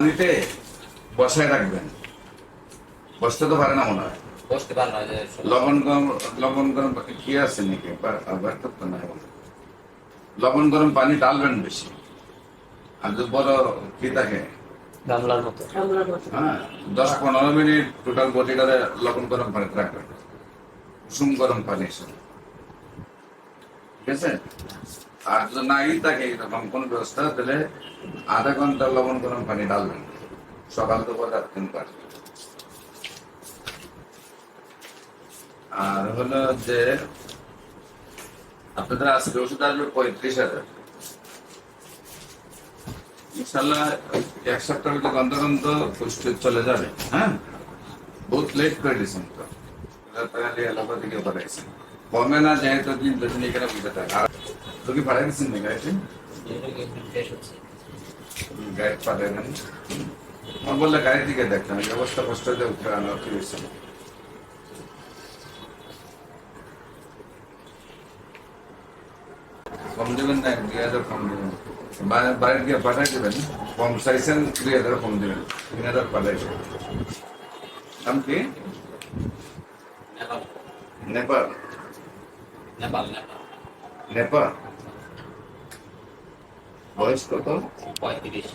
পানিতে বসায় রাখবেন। বসতে তো পারে না মনে হয়। বসতে পারে না লবণ গরম লবণ গরম কি আছে নাকি? তো হয়। লবণ গরম পানি ডালবেন বেশি। আর যদি বড় কি থাকে? গামলার মতো। হ্যাঁ দশ পনেরো মিনিট টোটাল বডিটারে লবণ গরম পানিতে রাখবেন। কুসুম গরম পানি হিসেবে ঠিক আছে? আর যদি নাই থাকে এরকম কোন ব্যবস্থা তাহলে আধা ঘণ্টা লবণ গরম পানি ডালবেন সকাল তো রাত তিন পার আর হলো যে আপনাদের আজকে ওষুধ আসবে পঁয়ত্রিশ হাজার। ইনশাল্লাহ এক সপ্তাহ ভিতরে গন্ধ গন্ধ পুষ্টি চলে যাবে হ্যাঁ? বহুত লেট করে দিয়েছেন তো। এলাকা কমে না, যেহেতু দিন দুদিন এখানে বুঝতে থাকে। আর তো কি পাঠাই দিচ্ছেন না গাড়িতে গাড়ি পাঠাই দেন। আমার বললে গাড়ি থেকে দেখতাম এই অবস্থা কষ্ট দিয়ে উঠে আনা কি হয়েছে? কম দেবেন না দুই হাজার কম দেবেন। বাড়ির গিয়ে পাঠাই দেবেন। কম চাইছেন দুই হাজার কম দেবেন। তিন হাজার পাঠাইছেন নাম কি? নেপাল। নেপাল। নেপাল নেপাল। নেপাল? বয়স কত? পঁয়ত্রিশ।